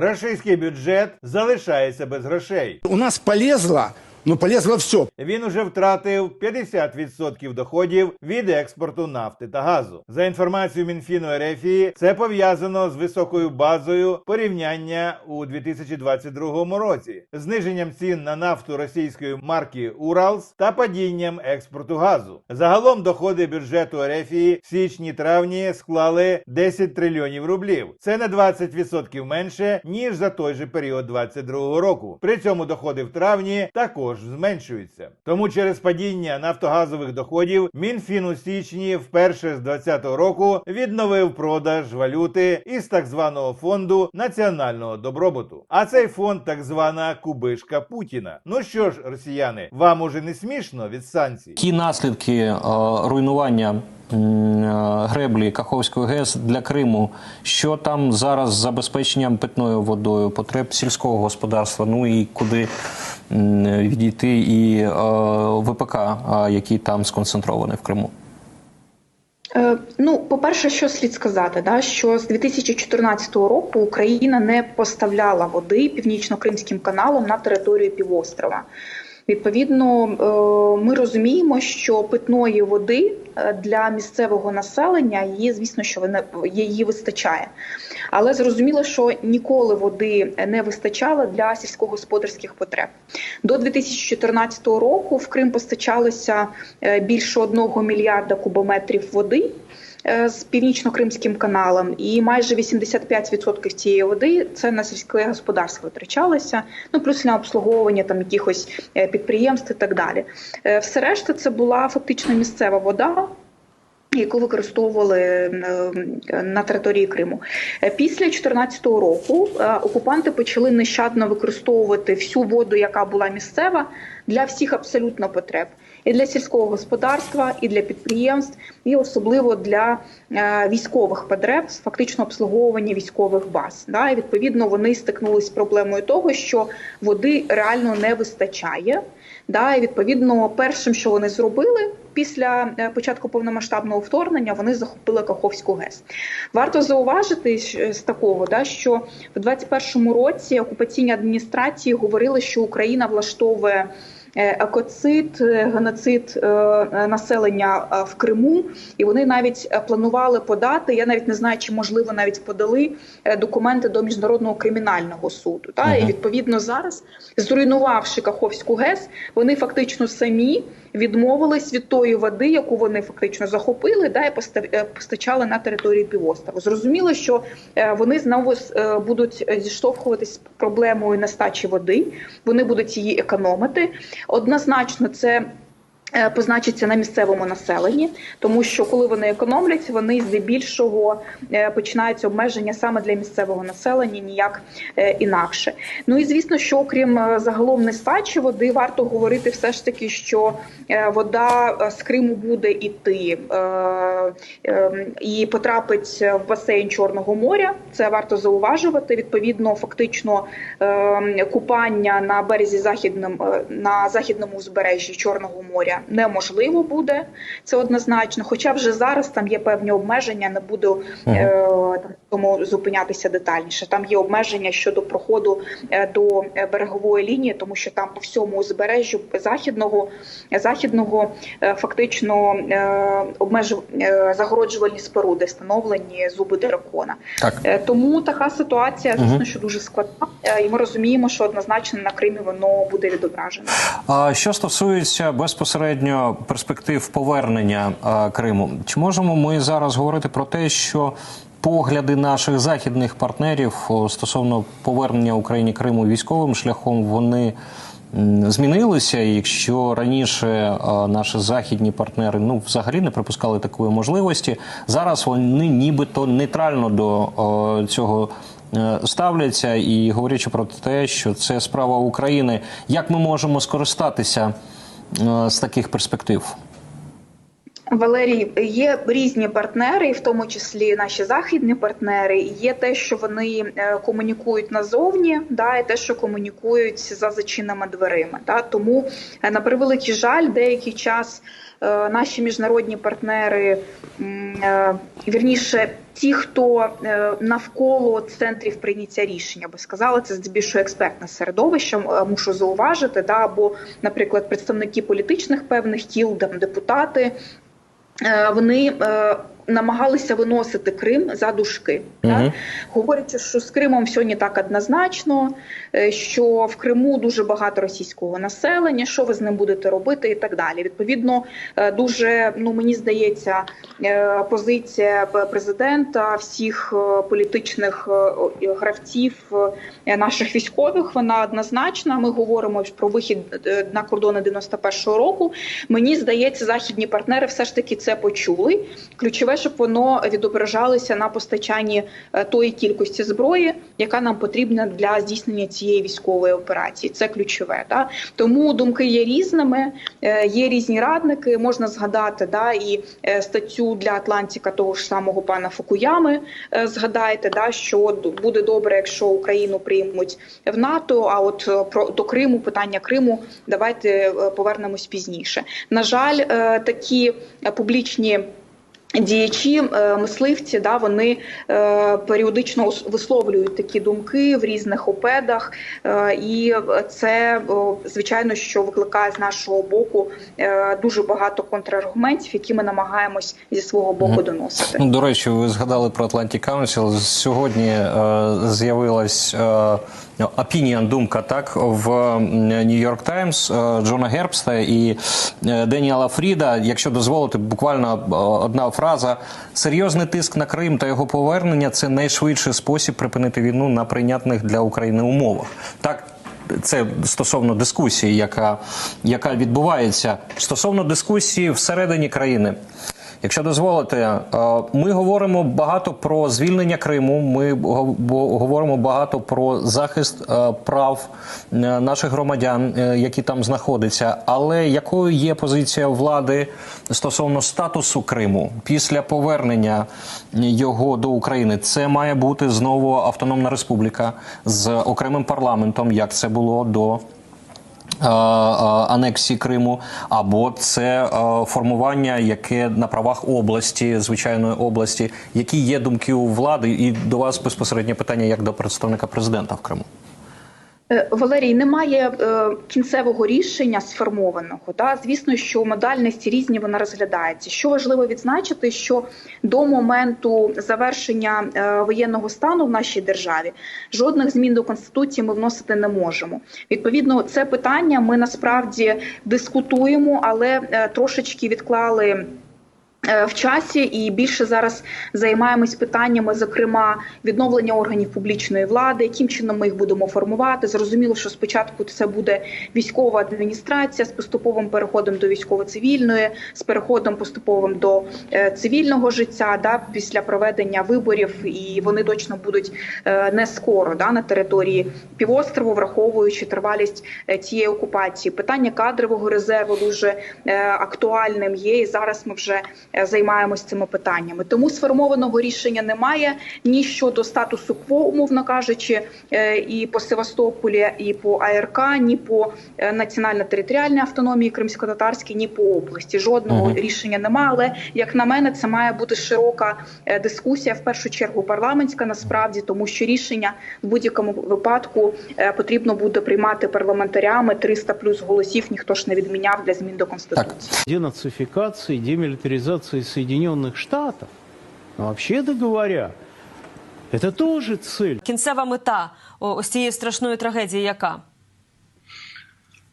Російський бюджет залишається без грошей. У нас полезло, но полезло все. Він уже втратив 50% доходів від експорту нафти та газу. За інформацією Мінфіну РФ, це пов'язано з високою базою порівняння у 2022 році, зниженням цін на нафту російської марки Уралс та падінням експорту газу. Загалом доходи бюджету РФ в січні-травні склали 10 трильйонів рублів. Це на 20% менше ніж за той же період 2022 року. При цьому доходи в травні також зменшуються. Тому через падіння нафтогазових доходів Мінфін у січні вперше з 2020 року відновив продаж валюти із так званого фонду національного добробуту. А цей фонд так звана кубишка Путіна. Ну що ж, росіяни, вам уже не смішно від санкцій? Ті наслідки е, руйнування греблі Каховської ГЕС для Криму? Що там зараз з забезпеченням питною водою, потреб сільського господарства? Ну і куди відійти і е, ВПК, е, які там сконцентровані в Криму? Е, Ну, по-перше, що слід сказати, да, що з 2014 року Україна не поставляла води північно-кримським каналом на територію півострова. Відповідно, е, ми розуміємо, що питної води е, для місцевого населення її, звісно, що вона- її вистачає. Але зрозуміло, що ніколи води не вистачало для сільськогосподарських потреб. До 2014 року в Крим постачалося е, більше одного мільярда кубометрів води з північно-кримським каналом, і майже 85% цієї води це на сільське господарство витрачалося, ну плюс на обслуговування там якихось е, підприємств і так далі. Е, Все решта це була фактично місцева вода. Яку використовували е, на території Криму Е, після 2014 року е, окупанти почали нещадно використовувати всю воду, яка була місцева, для всіх абсолютно потреб і для сільського господарства, і для підприємств, і особливо для е, військових потреб, фактично обслуговування військових баз. Да, і відповідно вони стикнулися з проблемою того, що води реально не вистачає. І відповідно, першим, що вони зробили після е, початку повномасштабного вторгнення, вони захопили Каховську ГЕС. Варто зауважити з такого, да, що в 21-му році окупаційні адміністрації говорили, що Україна влаштовує. Е, Екоцид, е, геноцид е, населення в Криму, і вони навіть планували подати. Я навіть не знаю, чи можливо навіть подали документи до міжнародного кримінального суду. Та і відповідно зараз, зруйнувавши Каховську ГЕС, вони фактично самі відмовились від тої води, яку вони фактично захопили, да і постачали на територію півострову. Зрозуміло, що вони знову будуть зіштовхуватись з проблемою нестачі води. Вони будуть її економити. Однозначно, це. Е, Позначиться на місцевому населенні, тому що коли вони економлять, вони здебільшого е, починаються обмеження саме для місцевого населення, ніяк е, інакше. Ну і звісно, що окрім загалом нестачі води, варто говорити все ж таки, що вода з Криму буде іти і потрапить в басейн Чорного моря. Це варто зауважувати. Відповідно, фактично купання на березі західним на західному узбережжі Чорного моря неможливо буде. Це однозначно. Хоча вже зараз там є певні обмеження, не буду е, там, тому зупинятися детальніше. Там є обмеження щодо проходу е, до е, берегової лінії, тому що там по всьому узбережжю західного західного е, фактично обмежу загороджувальні споруди, встановлені зуби дракона. Так. Тому така ситуація, звісно, Мгм. що дуже складна, і ми розуміємо, що однозначно на Кримі воно буде відображено. А що стосується безпосередньо перспектив повернення Криму, чи можемо ми зараз говорити про те, що погляди наших західних партнерів стосовно повернення Україні Криму військовим шляхом вони змінилися? Якщо раніше наші західні партнери ну взагалі не припускали такої можливості, зараз вони нібито нейтрально до цього е, ставляться і говорячи про те, що це справа України, як ми можемо скористатися е, з таких перспектив? Валерій, є різні партнери, в тому числі наші західні партнери. Є те, що вони е, комунікують назовні, да, і те, що комунікують за зачиненими дверима. Да. Тому, е, на превеликий жаль, деякий час е, наші міжнародні партнери, вірніше, ті, хто навколо центрів прийняття рішення, би сказали, це здебільшого експертне середовище, мушу зауважити, да, або, наприклад, представники політичних певних кіл, там, депутати. Е, Вони е, намагалися виносити Крим за дужки, Мгм. так? говорячи, що з Кримом все не так однозначно, е, що в Криму дуже багато російського населення, що ви з ним будете робити, і так далі. Відповідно, е, дуже ну мені здається, е, позиція президента, всіх політичних гравців наших військових, вона однозначна. Ми говоримо про вихід на кордони 91-го року. Мені здається, західні партнери все ж таки це почули. Ключове, щоб воно відображалося на постачанні е, тої кількості зброї, яка нам потрібна для здійснення цієї військової операції. Це ключове. Да? Тому думки є різними, е, є різні радники. Можна згадати да, і е, статтю для Атлантика того ж самого пана Фукуями. Згадайте, да, що буде добре, якщо Україну приймуть в НАТО. А от про до Криму питання Криму давайте повернемось пізніше. На жаль, такі публічні. Діячі е, мисливці, да вони е, періодично висловлюють такі думки в різних опедах, е, і це звичайно, що викликає з нашого боку дуже багато контраргументів, які ми намагаємось зі свого боку доносити. Ну, до речі, ви згадали про Atlantic Council. Сьогодні е, з'явилась е, opinion, думка так в New York Times е, Джона Гербста і е, Деніела Фріда. Якщо дозволити, буквально е, одна фраза: серйозний тиск на Крим та його повернення це найшвидший спосіб припинити війну на прийнятних для України умовах. Так. Це стосовно дискусії, яка, яка відбувається стосовно дискусії всередині країни. Якщо дозволите, е, ми говоримо багато про звільнення Криму. Ми го- говоримо багато про захист е, прав е, наших громадян, які там знаходяться. Але якою є позиція влади стосовно статусу Криму після повернення його до України? Це має бути знову автономна республіка з окремим парламентом, як це було до анексії Криму, або це е, формування, яке на правах області, звичайної області, які є думки у влади, і до вас безпосереднє питання як до представника президента в Криму. Е, Валерій, немає е, кінцевого рішення сформованого. Да? Звісно, що модальності різні вона розглядається. Що важливо відзначити, що до моменту завершення е, воєнного стану в нашій державі жодних змін до конституції ми вносити не можемо. Відповідно, це питання ми насправді дискутуємо, але е, трошечки відклали. Е, В часі і більше зараз займаємось питаннями, зокрема відновлення органів публічної влади, яким чином ми їх будемо формувати. Зрозуміло, що спочатку це буде військова адміністрація з поступовим переходом до військово-цивільної, з переходом поступовим до е, цивільного життя, да, після проведення виборів, і вони точно будуть е, не скоро да, на території півострову, враховуючи тривалість цієї окупації. Питання кадрового резерву дуже актуальним є, і зараз ми вже займаємось цими питаннями. Тому сформованого рішення немає ні щодо статусу КВО, умовно кажучи, е, і по Севастополі, і по АРК, ні по е, національно-територіальній автономії Кримсько-Татарській, ні по області. Жодного Мгм. рішення немає. Але як на мене, це має бути широка е, дискусія, в першу чергу парламентська, насправді, тому що рішення в будь-якому випадку е, потрібно буде приймати парламентарями 300 плюс голосів. Ніхто ж не відміняв для змін до конституції. денацификации, демилитаризации Соединенных Штатов, но вообще-то говоря, это тоже цель. Кінцева мета ось цієї страшної трагедії, яка?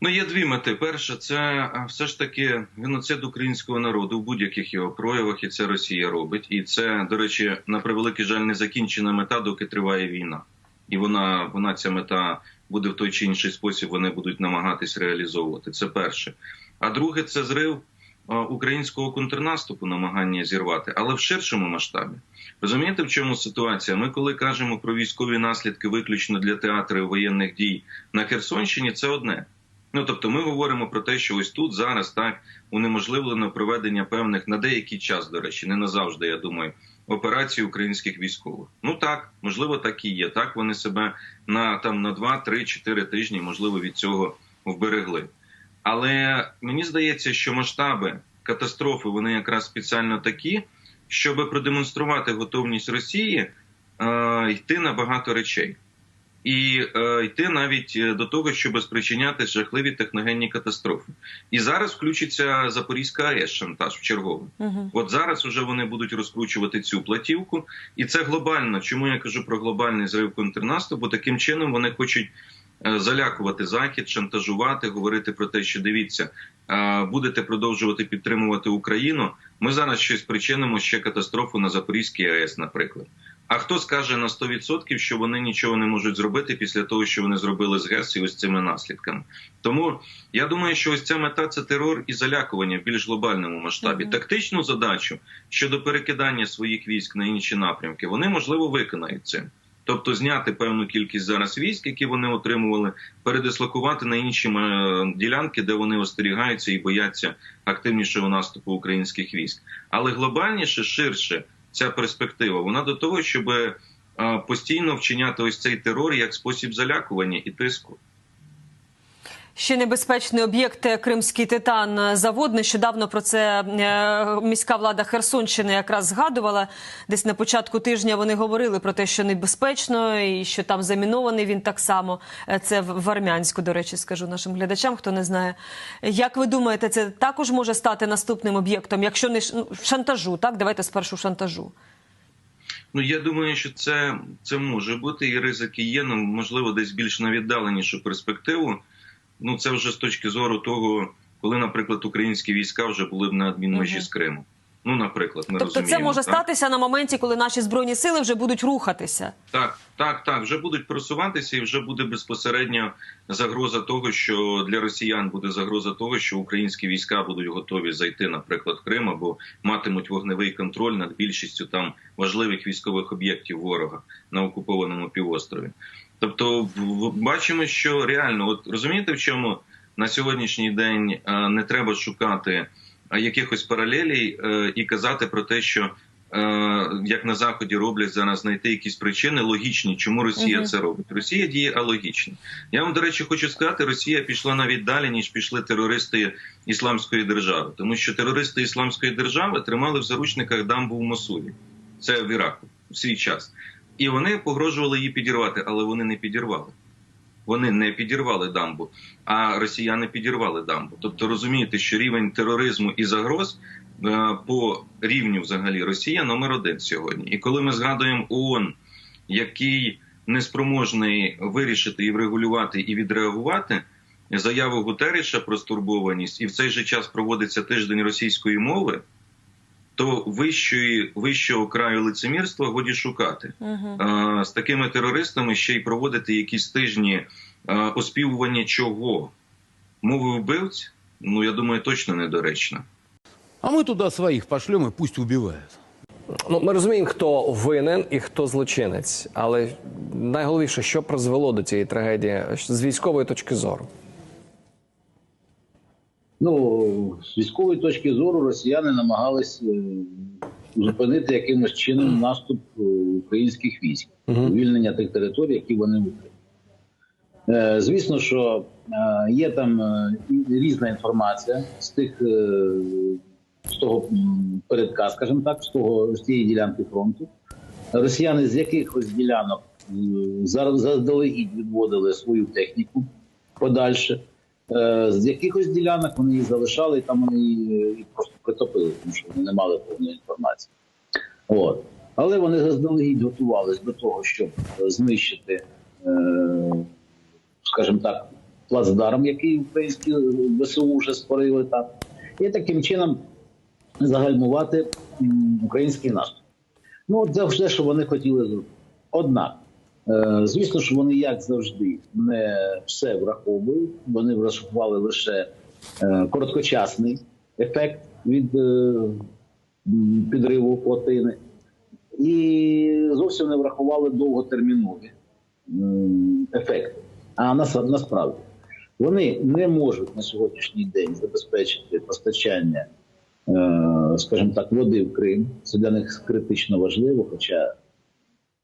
Ну, є дві мети. Перша це все ж таки геноцид українського народу в будь-яких його проявах, і це Росія робить. І це, до речі, на превеликий жаль, не закінчена мета, доки триває війна. І вона, вона ця мета буде в той чи інший спосіб. Вони будуть намагатись реалізовувати. Це перше. А друге, це зрив українського контрнаступу, намагання зірвати, але в ширшому масштабі. Розумієте, в чому ситуація? Ми, коли кажемо про військові наслідки виключно для театрів воєнних дій на Херсонщині, це одне. Ну тобто, ми говоримо про те, що ось тут зараз так унеможливлено проведення певних на деякий час, до речі, не назавжди, я думаю, операцій українських військових. Ну так, можливо, так і є. Так вони себе на там на 2, 3, 4 тижні, можливо, від цього вберегли. Але мені здається, що масштаби катастрофи вони якраз спеціально такі, щоб продемонструвати готовність Росії е, йти на багато речей. І е, йти навіть е, до того, щоб спричиняти жахливі техногенні катастрофи. І зараз включиться Запорізька АЕС шантаж в черговий. Угу. От зараз вже вони будуть розкручувати цю платівку, і це глобально. Чому я кажу про глобальний зрив контрнаступу? Таким чином вони хочуть залякувати захід, шантажувати, говорити про те, що дивіться, е, будете продовжувати підтримувати Україну. Ми зараз щось причинимо ще катастрофу на Запорізькій АЕС, наприклад. А хто скаже на 100%, що вони нічого не можуть зробити після того, що вони зробили з ГЕС і ось цими наслідками? Тому я думаю, що ось ця мета це терор і залякування в більш глобальному масштабі. Мгм. Тактичну задачу щодо перекидання своїх військ на інші напрямки вони можливо виконають цим. Тобто зняти певну кількість зараз військ, які вони отримували, передислокувати на інші е, ділянки, де вони остерігаються і бояться активнішого наступу українських військ. Але глобальніше, ширше ця перспектива вона до того, щоб е, постійно вчиняти ось цей терор як спосіб залякування і тиску. Ще небезпечний об'єкт Кримський титан завод. Нещодавно про це е, міська влада Херсонщини якраз згадувала. Десь на початку тижня вони говорили про те, що небезпечно і що там замінований він так само. Е, Це в Армянську, до речі, скажу нашим глядачам, хто не знає. Як ви думаєте, це також може стати наступним об'єктом, якщо не ну, шантажу? Так, давайте спершу шантажу. Ну я думаю, що це, це може бути, і ризики є. Ну можливо, десь більш на віддаленішу перспективу. Ну це вже з точки зору того, коли, наприклад, українські війська вже були б на адмінмежі Мгм. з Криму. Ну, наприклад, ми Тобто, розуміємо. це може так? статися на моменті, коли наші збройні сили вже будуть рухатися. Так, так, так, вже будуть просуватися, і вже буде безпосередньо загроза того, що для росіян буде загроза того, що українські війська будуть готові зайти, наприклад, в Крим або матимуть вогневий контроль над більшістю там важливих військових об'єктів ворога на окупованому півострові. Тобто, бачимо, що реально, от розумієте, в чому на сьогоднішній день е, не треба шукати е, якихось паралелей е, і казати про те, що як на заході роблять зараз знайти якісь причини логічні, чому Росія Мгм. це робить. Росія діє алогічно. Я вам до речі хочу сказати, Росія пішла навіть далі ніж пішли терористи ісламської держави, тому що терористи ісламської держави тримали в заручниках дамбу в Мосулі. Це в Іраку в свій час, і вони погрожували її підірвати, але вони не підірвали. Вони не підірвали дамбу, а росіяни підірвали дамбу. Тобто розумієте, що рівень тероризму і загроз е, по рівню взагалі Росія номер один сьогодні. І коли ми згадуємо ООН, який неспроможний вирішити і врегулювати і відреагувати заяву Гутеріша про стурбованість, і в цей же час проводиться тиждень російської мови, то вищої вищого краю лицемірства годі шукати. Угу. Е, з такими терористами ще й проводити якісь тижні оспівування чого мови вбивць. Ну я думаю, точно недоречно. А мы туда своих пошлем и пусть убивают. Ну, ми розуміємо, хто винен і хто злочинець, але найголовніше, що призвело до цієї трагедії з військової точки зору. Ну, з військової точки зору росіяни намагались е, зупинити якимось чином наступ е, українських військ, звільнення тих територій, які вони утримують. Е, Звісно, що є там різна інформація з тих з того передка, скажімо так, з того з тієї ділянки фронту. Росіяни з якихось ділянок заздалегідь відводили свою техніку подальше. Е, З якихось ділянок вони її залишали, і там вони її просто притопили, тому що вони не мали повної інформації. От. Але вони заздалегідь готувалися до того, щоб е, знищити, е, скажімо так, плацдарм, який українські ВСУ вже створили там, і таким чином загальмувати український наступ. Ну, це все, що вони хотіли зробити. Однак, Е, Звісно ж, вони, як завжди, не все враховують. Вони врахували лише е, короткочасний ефект від е, підриву плотини, і зовсім не врахували довготермінові ефекти. А нас- насправді Вони не можуть на сьогоднішній день забезпечити постачання, е, скажімо так, води в Крим. Це для них критично важливо, хоча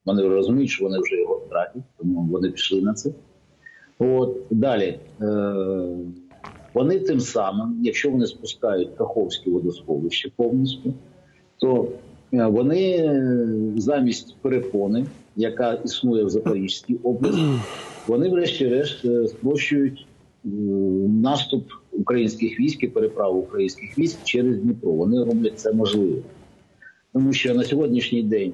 вони розуміють, що вони вже його втратять, тому вони пішли на це. От далі. Е, вони тим самим, якщо вони спускають Каховське водосховище повністю, то е, вони е, замість перепони, яка існує в Запорізькій області, вони, врешті-решт, е, спрощують наступ українських військ і переправу українських військ через Дніпро. Вони роблять це можливо. Тому що на сьогоднішній день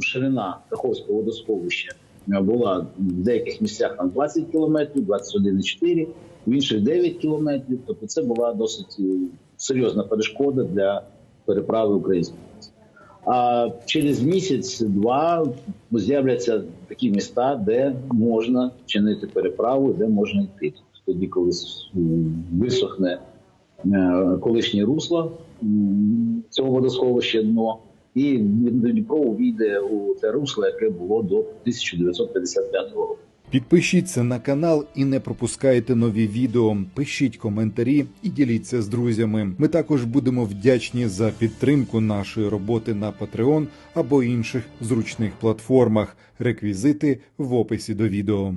ширина Каховського водосховища е, була в деяких місцях там 20 кілометрів, 21,4, в інших 9 кілометрів. Тобто це була досить е, серйозна перешкода для переправи українських. А через місяць-два з'являться такі міста, де можна чинити переправу, де можна йти. Тоді, коли висохне е, колишнє русло цього водосховища дно, і Дніпро увійде у те русло, яке було до 1955 року. Підпишіться на канал і не пропускайте нові відео. Пишіть коментарі і діліться з друзями. Ми також будемо вдячні за підтримку нашої роботи на Patreon або інших зручних платформах. Реквізити в описі до відео.